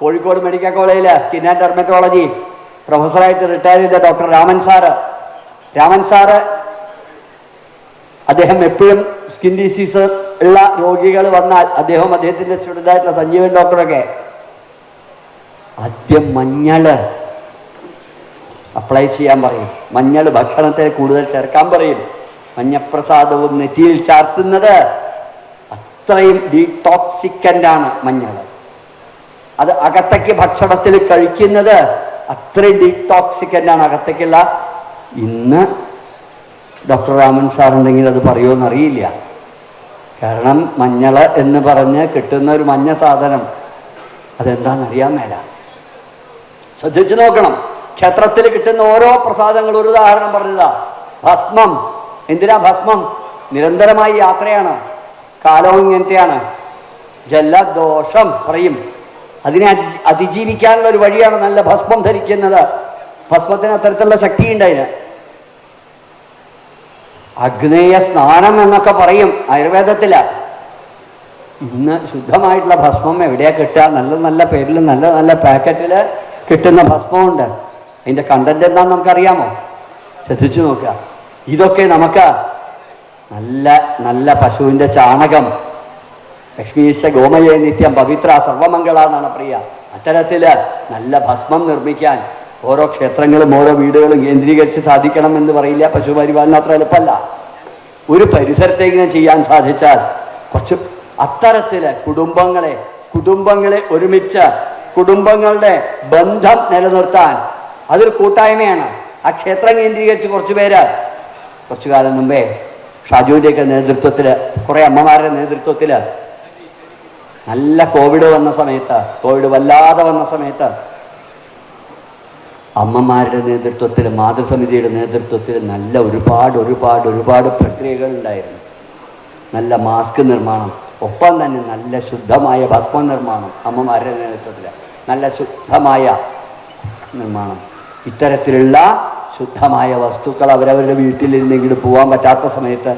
Kozhikode medical കോളേജിൽ skin and dermatology പ്രൊഫസറായിട്ട് retire ചെയ്ത doctor Raman sir Raman sir അദ്ദേഹം എപ്പോഴും സ്കിൻ ഡിസീസ് ഉള്ള രോഗികൾ വന്നാൽ അദ്ദേഹം അദ്ദേഹത്തിന്റെ സ്റ്റുഡന്റ് ആയിട്ടുള്ള സഞ്ജീവൻ ഡോക്ടറൊക്കെ ആദ്യം മഞ്ഞൾ അപ്ലൈ ചെയ്യാൻ പറയും. മഞ്ഞൾ ഭക്ഷണത്തിൽ കൂടുതൽ ചേർക്കാൻ പറയും. മഞ്ഞപ്രസാദവും നെറ്റിയിൽ ചാർത്തുന്നത് അത്രയും ഡീടോക്സിക്കന്റാണ് മഞ്ഞൾ. അത് അകത്തേക്ക് ഭക്ഷണത്തിൽ കഴിക്കുന്നത് അത്രയും ഡീടോക്സിക്കന്റ് ആണ് അകത്തേക്കുള്ള. ഇന്ന് ഡോക്ടർ രാമൻ സാർ ഉണ്ടെങ്കിൽ അത് പറയുമോ അറിയില്ല കാരണം മഞ്ഞൾ എന്ന് പറഞ്ഞ് കിട്ടുന്ന ഒരു മഞ്ഞ സാധനം അതെന്താണെന്ന് അറിയാൻ മേല. ശ്രദ്ധിച്ചു നോക്കണം. ക്ഷേത്രത്തിൽ കിട്ടുന്ന ഓരോ പ്രസാദങ്ങളും ഒരു ഉദാഹരണം പറഞ്ഞതാ. ഭസ്മം. എന്തിനാ ഭസ്മം? നിരന്തരമായി യാത്രയാണ്. കാലവും ഇങ്ങനത്തെയാണ്. ജലദോഷം പറയും. അതിനെ അതി അതിജീവിക്കാനുള്ള ഒരു വഴിയാണ് നല്ല ഭസ്മം ധരിക്കുന്നത്. ഭസ്മത്തിന് അത്തരത്തിലുള്ള ശക്തിയുണ്ട് അതിന്. അഗ്നേയ സ്നാനം എന്നൊക്കെ പറയും ആയുർവേദത്തില. ഇന്ന് ശുദ്ധമായിട്ടുള്ള ഭസ്മം എവിടെയാ കിട്ടുക? നല്ല നല്ല പേരിൽ നല്ല നല്ല പാക്കറ്റിൽ കിട്ടുന്ന ഭസ്മമുണ്ട്. അതിന്റെ കണ്ടന്റ് എന്താന്ന് നമുക്കറിയാമോ? ശ്രദ്ധിച്ചു നോക്കുക. ഇതൊക്കെ നമുക്ക് നല്ല നല്ല പശുവിന്റെ ചാണകം ലക്ഷ്മീശ ഗോമയെ നിത്യം പവിത്ര സർവമംഗള എന്നാണ് പ്രിയ. അത്തരത്തിൽ നല്ല ഭസ്മം നിർമ്മിക്കാൻ ഓരോ ക്ഷേത്രങ്ങളും ഓരോ വീടുകളും കേന്ദ്രീകരിച്ച് സാധിക്കണം എന്ന് പറയില്ല. പശുപരിപാലനം അത്ര എളുപ്പമല്ല. ഒരു പരിസരത്തേക്ക് ചെയ്യാൻ സാധിച്ചാൽ കുറച്ച് അത്തരത്തിൽ കുടുംബങ്ങളെ കുടുംബങ്ങളെ ഒരുമിച്ച് കുടുംബങ്ങളുടെ ബന്ധം നിലനിർത്താൻ അതൊരു കൂട്ടായ്മയാണ്. ആ ക്ഷേത്രം കേന്ദ്രീകരിച്ച് കുറച്ചു പേര് കുറച്ചു കാലം മുമ്പേ ഷാജുവിന്റെയൊക്കെ നേതൃത്വത്തിൽ കുറേ അമ്മമാരുടെ നേതൃത്വത്തിൽ നല്ല കോവിഡ് വന്ന സമയത്ത് കോവിഡ് വല്ലാതെ വന്ന സമയത്ത്. അമ്മമാരുടെ നേതൃത്വത്തിൽ മാതൃസമിതിയുടെ നേതൃത്വത്തിൽ നല്ല ഒരുപാട് ഒരുപാട് ഒരുപാട് പ്രക്രിയകൾ ഉണ്ടായിരുന്നു. നല്ല മാസ്ക് നിർമ്മാണം ഒപ്പം തന്നെ നല്ല ശുദ്ധമായ ഭസ്മ നിർമ്മാണം അമ്മമാരുടെ നേതൃത്വത്തിൽ നല്ല ശുദ്ധമായ നിർമ്മാണം. ഇത്തരത്തിലുള്ള ശുദ്ധമായ വസ്തുക്കൾ അവരവരുടെ വീട്ടിലിരുന്നെങ്കിലും പോകാൻ പറ്റാത്ത സമയത്ത്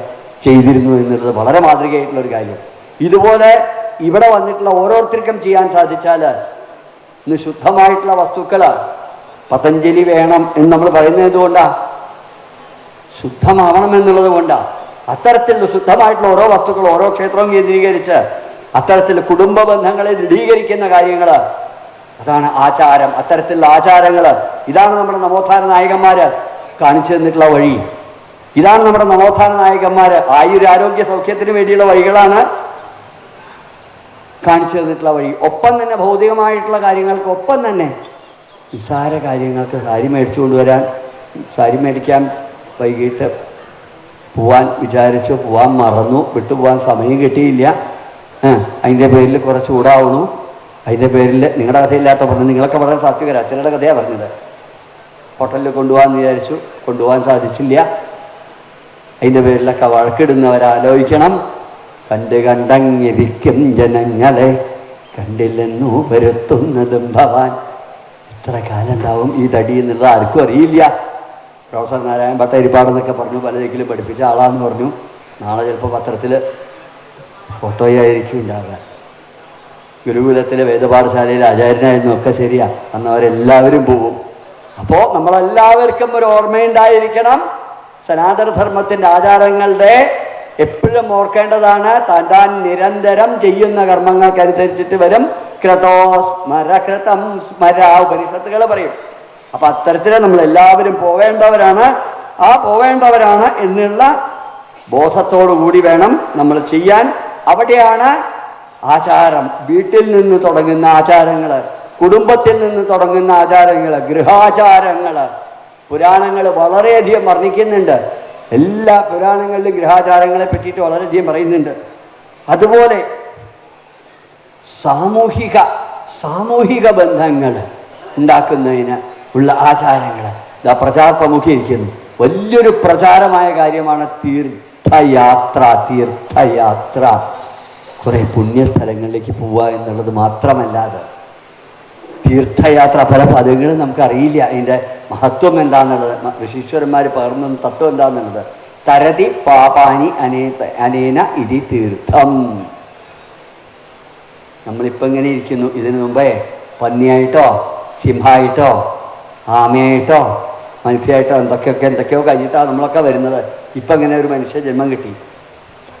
ചെയ്തിരുന്നു എന്നുള്ളത് വളരെ മാതൃകയായിട്ടുള്ളൊരു കാര്യം. ഇതുപോലെ ഇവിടെ വന്നിട്ടുള്ള ഓരോരുത്തർക്കും ചെയ്യാൻ സാധിച്ചാൽ ഇന്ന് ശുദ്ധമായിട്ടുള്ള വസ്തുക്കൾ പതഞ്ജലി വേണം എന്ന് നമ്മൾ പറയുന്നത് കൊണ്ടാണ് ശുദ്ധമാവണം എന്നുള്ളത് കൊണ്ടാ. അത്തരത്തിൽ ശുദ്ധമായിട്ടുള്ള ഓരോ വസ്തുക്കൾ ഓരോ ക്ഷേത്രവും കേന്ദ്രീകരിച്ച് അത്തരത്തിൽ കുടുംബ ബന്ധങ്ങളെ ദൃഢീകരിക്കുന്ന കാര്യങ്ങൾ അതാണ് ആചാരം. അത്തരത്തിലുള്ള ആചാരങ്ങൾ ഇതാണ് നമ്മുടെ നവോത്ഥാന നായകന്മാര് കാണിച്ചു തന്നിട്ടുള്ള വഴി. ഇതാണ് നമ്മുടെ നവോത്ഥാന നായകന്മാര്. ആയുരാരോഗ്യ സൗഖ്യത്തിന് വേണ്ടിയുള്ള വഴികളാണ് കാണിച്ചു തന്നിട്ടുള്ള വഴി. ഒപ്പം തന്നെ ഭൗതികമായിട്ടുള്ള കാര്യങ്ങൾക്ക് ഒപ്പം തന്നെ നിസ്സാര കാര്യങ്ങൾക്ക് സാരി മേടിച്ചു കൊണ്ടുവരാൻ സാരി മേടിക്കാൻ വൈകിട്ട് പോവാൻ വിചാരിച്ചു പോവാൻ മറന്നു വിട്ടുപോകാൻ സമയം കിട്ടിയില്ല. അതിന്റെ പേരിൽ കുറച്ച് ചൂടാവുന്നു. അതിന്റെ പേരിൽ നിങ്ങളുടെ കഥയില്ലാത്ത പറഞ്ഞു നിങ്ങളൊക്കെ വളരെ സാധ്യത അച്ഛനുടെ കഥയാണ് പറഞ്ഞത്. ഹോട്ടലിൽ കൊണ്ടുപോകാൻ വിചാരിച്ചു കൊണ്ടുപോകാൻ സാധിച്ചില്ല. അതിന്റെ പേരിലൊക്കെ വഴക്കിടുന്നവരാലോചിക്കണം. കണ്ട് കണ്ടങ്ങിരിക്കും ജനങ്ങളെ കണ്ടില്ലെന്നു വരുത്തുന്നതും ഭവാൻ. ഇത്ര കാലം ഉണ്ടാവും ഈ തടി എന്നുള്ളത് ആർക്കും അറിയില്ല. പ്രൊഫസർ നാരായണ ഭട്ടരിപ്പാടെന്നൊക്കെ പറഞ്ഞു പലരെങ്കിലും പഠിപ്പിച്ച ആളാന്ന് പറഞ്ഞു. നാളെ ചിലപ്പോൾ പത്രത്തിൽ ഫോട്ടോയായിരിക്കും ഉണ്ടാവുക. ഗുരുകുലത്തിലെ വേദപാഠശാലയിൽ ആചാര്യനായിരുന്നു ഒക്കെ ശരിയാ. അന്ന് അവരെല്ലാവരും പോകും അപ്പോൾ നമ്മളെല്ലാവർക്കും ഒരു ഓർമ്മയുണ്ടായിരിക്കണം സനാതനധർമ്മത്തിന്റെ ആചാരങ്ങളുടെ എപ്പോഴും ഓർക്കേണ്ടതാണ് താൻ നിരന്തരം ചെയ്യുന്ന കർമ്മങ്ങൾക്കനുസരിച്ചിട്ട് വരും. ക്രതോ സ്മരകൃതം സ്മര ഉപനിഷത്തുകൾ പറയും. അപ്പൊ അത്തരത്തിൽ നമ്മൾ എല്ലാവരും പോവേണ്ടവരാണ്. ആ പോവേണ്ടവരാണ് എന്നുള്ള ബോധത്തോടു കൂടി വേണം നമ്മൾ ചെയ്യാൻ. അവിടെയാണ് ആചാരം. വീട്ടിൽ നിന്ന് തുടങ്ങുന്ന ആചാരങ്ങൾ കുടുംബത്തിൽ നിന്ന് തുടങ്ങുന്ന ആചാരങ്ങൾ ഗൃഹാചാരങ്ങൾ പുരാണങ്ങൾ വളരെയധികം വർണിക്കുന്നുണ്ട്. എല്ലാ പുരാണങ്ങളിലും ഗ്രഹാചാരങ്ങളെ പറ്റിയിട്ട് വളരെയധികം പറയുന്നുണ്ട്. അതുപോലെ സാമൂഹിക സാമൂഹിക ബന്ധങ്ങൾ ഉണ്ടാക്കുന്നതിന് ഉള്ള ആചാരങ്ങൾ. ഇതാ പ്രചാര പ്രമുഖീകരിക്കുന്നു വലിയൊരു പ്രചാരമായ കാര്യമാണ് തീർത്ഥയാത്ര തീർത്ഥയാത്ര. കുറെ പുണ്യസ്ഥലങ്ങളിലേക്ക് പോവുക എന്നുള്ളത് മാത്രമല്ലാതെ തീർത്ഥയാത്ര പല പദങ്ങളും നമുക്കറിയില്ല. അതിന്റെ മഹത്വം എന്താണെന്നുള്ളത് ഋഷീശ്വരന്മാർ പകർന്ന തത്വം എന്താണെന്നുള്ളത് തരതി പാപാനി അനേ അനേന ഇതി തീർത്ഥം. നമ്മളിപ്പോൾ ഇങ്ങനെ ഇരിക്കുന്നു. ഇതിനു മുമ്പേ പന്നിയായിട്ടോ സിംഹമായിട്ടോ ആമയായിട്ടോ മനുഷ്യയായിട്ടോ എന്തൊക്കെയൊക്കെ എന്തൊക്കെയോ കഴിഞ്ഞിട്ടാണ് നമ്മളൊക്കെ വരുന്നത്. ഇപ്പം ഇങ്ങനെ ഒരു മനുഷ്യ ജന്മം കിട്ടി.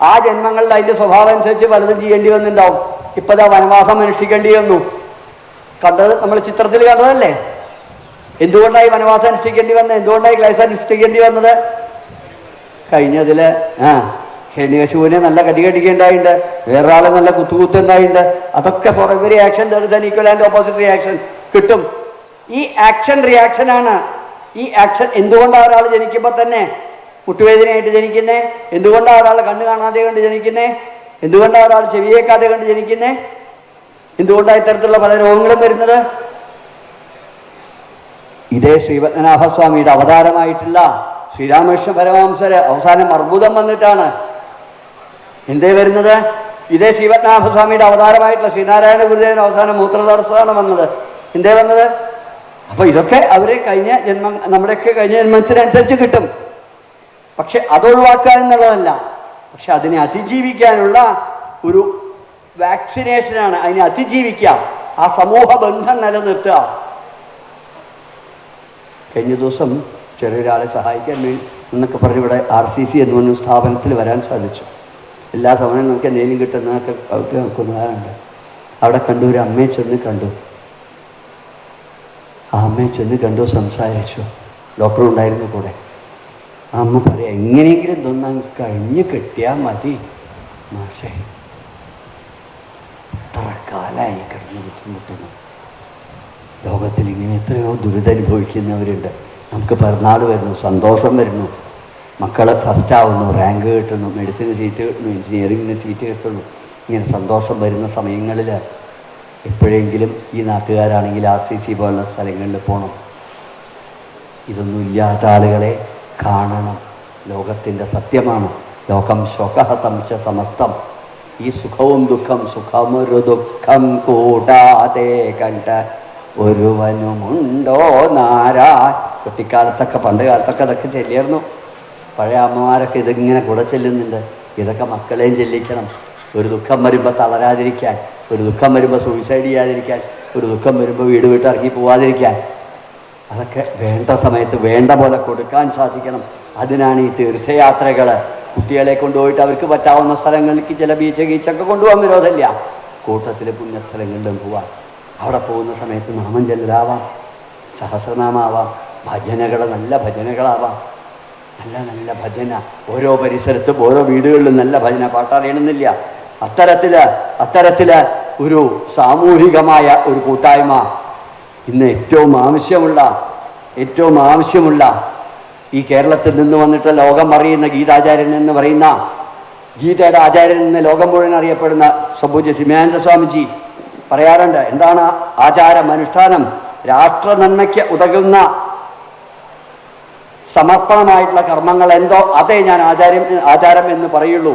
ആ ജന്മങ്ങളിൽ അതിന്റെ സ്വഭാവം അനുസരിച്ച് പലതും ചെയ്യേണ്ടി വന്നിട്ടുണ്ടാവും. ഇപ്പം ഇതാ വനവാസം അനുഷ്ഠിക്കേണ്ടി വന്നു. കണ്ടത് നമ്മൾ ചിത്രത്തിൽ കണ്ടതല്ലേ? എന്തുകൊണ്ടായി വനവാസം അനുഷ്ഠിക്കേണ്ടി വന്നത്? എന്തുകൊണ്ടായി ക്ലേശം അനുഷ്ഠിക്കേണ്ടി വന്നത്? കഴിഞ്ഞതിൽ ആ ഹെണ്ണിവശുവിനെ നല്ല കടി കടിക്കേണ്ടായിട്ടുണ്ട് വേറൊരാളെ നല്ല കുത്തുകുത്ത് ഉണ്ടായിട്ടുണ്ട് അതൊക്കെ every action there equal and opposite reaction കിട്ടും. ഈ ആക്ഷൻ റിയാക്ഷനാണ് ഈ ആക്ഷൻ എന്തുകൊണ്ടാണ് ഒരാൾ ജനിക്കുമ്പോൾ തന്നെ മുട്ടുവേദനയായിട്ട് ജനിക്കുന്നേ? എന്തുകൊണ്ടാണ് ഒരാൾ കണ്ണ് കാണാതെ കണ്ട് ജനിക്കുന്നേ? എന്തുകൊണ്ടാണ് ഒരാൾ ചെവിയേക്കാതെ കണ്ട് ജനിക്കുന്നേ? എന്തുകൊണ്ടാണ് ഇത്തരത്തിലുള്ള പല രോഗങ്ങളും വരുന്നത്? ഇതേ ശ്രീപത്മനാഭസ്വാമിയുടെ അവതാരമായിട്ടുള്ള ശ്രീരാമകൃഷ്ണ പരമഹംസര് അവസാനം അർബുദം വന്നിട്ടാണ്. എന്തേ വരുന്നത്? ഇതേ ശ്രീപത്മനാഭസ്വാമിയുടെ അവതാരമായിട്ടുള്ള ശ്രീനാരായണ ഗുരുദേവൻ അവസാനം മൂത്രതടസ്സമാണ് വന്നത്. എന്തേ വന്നത്? അപ്പൊ ഇതൊക്കെ അവരെ കഴിഞ്ഞ ജന്മം നമ്മുടെയൊക്കെ കഴിഞ്ഞ ജന്മത്തിനനുസരിച്ച് കിട്ടും. പക്ഷെ അതൊഴിവാക്കുക എന്നുള്ളതല്ല. പക്ഷെ അതിനെ അതിജീവിക്കാനുള്ള ഒരു വാക്സിനേഷനാണ് അതിനെ അതിജീവിക്കാം. ആ സമൂഹ ബന്ധം നിലനിർത്തുക. കഴിഞ്ഞ ദിവസം ചെറിയൊരാളെ സഹായിക്കാൻ വേണ്ടി എന്നൊക്കെ പറഞ്ഞ് ഇവിടെ ആർ സി സി എന്ന് പറഞ്ഞ സ്ഥാപനത്തിൽ വരാൻ സാധിച്ചു. എല്ലാ സമയവും നമുക്ക് എന്തെങ്കിലും കിട്ടുന്നതൊക്കെ അവർക്ക് നോക്കുന്നവരുണ്ട് അവിടെ കണ്ടു ഒരു അമ്മയെ ചെന്ന് കണ്ടു. ആ അമ്മയെ ചെന്ന് കണ്ടു സംസാരിച്ചു. ഡോക്ടർ ഉണ്ടായിരുന്നു കൂടെ. ആ അമ്മ പറയാം എങ്ങനെയെങ്കിലും ഇതൊന്നും കഴിഞ്ഞ് കിട്ടിയാൽ മതി മാഷേ. കാലമായി കിടന്ന് ബുദ്ധിമുട്ടുന്നു ലോകത്തിൽ ഇങ്ങനെ എത്രയോ ദുരിതനുഭവിക്കുന്നവരുണ്ട് നമുക്ക് പിറന്നാൾ വരുന്നു സന്തോഷം വരുന്നു. മക്കളെ ഫസ്റ്റ് ആവുന്നു റാങ്ക് കിട്ടുന്നു മെഡിസിന് സീറ്റ് കിട്ടുന്നു എഞ്ചിനീയറിങ്ങിന് സീറ്റ് കിട്ടുന്നു. ഇങ്ങനെ സന്തോഷം വരുന്ന സമയങ്ങളിൽ എപ്പോഴെങ്കിലും ഈ നാട്ടുകാരാണെങ്കിൽ ആർ സി സി പോലുള്ള സ്ഥലങ്ങളിൽ പോകണം ഇതൊന്നും ഇല്ലാത്ത ആളുകളെ കാണണം. ലോകത്തിന്റെ സത്യമാണ്. ലോകം ശോകഹ തംശ സമസ്തം. ഈ സുഖവും ദുഃഖം സുഖമൊരു ദുഃഖം കൂടാതെ കണ്ട ഒരുവനുമുണ്ടോ നാരാ കുട്ടിക്കാലത്തൊക്കെ പണ്ട് കാലത്തൊക്കെ അതൊക്കെ ചെല്ലിയായിരുന്നു. പഴയ അമ്മമാരൊക്കെ ഇതിങ്ങനെ കൂടെ ചെല്ലുന്നുണ്ട്. ഇതൊക്കെ മക്കളെയും ചെല്ലിക്കണം. ഒരു ദുഃഖം വരുമ്പോൾ തളരാതിരിക്കാൻ ഒരു ദുഃഖം വരുമ്പോൾ സൂയിസൈഡ് ചെയ്യാതിരിക്കാൻ ഒരു ദുഃഖം വരുമ്പോൾ വീട് വിട്ട് പോവാതിരിക്കാൻ. അതൊക്കെ വേണ്ട സമയത്ത് വേണ്ട പോലെ കൊടുക്കാൻ സാധിക്കണം. അതിനാണ് ഈ തീർത്ഥയാത്രകൾ കുട്ടികളെ കൊണ്ടുപോയിട്ട് അവർക്ക് പറ്റാവുന്ന സ്ഥലങ്ങളിലേക്ക് ചില ബീച്ച് ഗീച്ചൊക്കെ കൊണ്ടുപോകാൻ വിരോധമില്ല. കൂട്ടത്തിലെ പുണ്യസ്ഥലങ്ങളിലും പോവാം. അവിടെ പോകുന്ന സമയത്ത് നാമം ചെല്ലലാവാം സഹസ്രനാമാവാം. ഭജനകൾ നല്ല ഭജനകളാവാം. നല്ല നല്ല ഭജന. ഓരോ പരിസരത്തും ഓരോ വീടുകളിലും നല്ല ഭജന. പാട്ടറിയണമെന്നില്ല. അത്തരത്തിൽ അത്തരത്തിൽ ഒരു സാമൂഹികമായ ഒരു കൂട്ടായ്മ. ഇന്ന് ഏറ്റവും ആവശ്യമുള്ള ഏറ്റവും ആവശ്യമുള്ള ഈ കേരളത്തിൽ നിന്ന് വന്നിട്ട് ലോകം അറിയുന്ന ഗീതാചാര്യൻ എന്ന് പറയുന്ന ഗീതയുടെ ആചാര്യൻ എന്ന് ലോകം മുഴുവൻ അറിയപ്പെടുന്ന സബൂജ സിമാനന്ദ സ്വാമിജി പറയാറുണ്ട് എന്താണ് ആചാരം അനുഷ്ഠാനം? രാഷ്ട്ര നന്മയ്ക്ക് ഉതകുന്ന സമർപ്പണമായിട്ടുള്ള കർമ്മങ്ങൾ എന്തോ അതേ ഞാൻ ആചാര്യം ആചാരം എന്ന് പറയുള്ളൂ.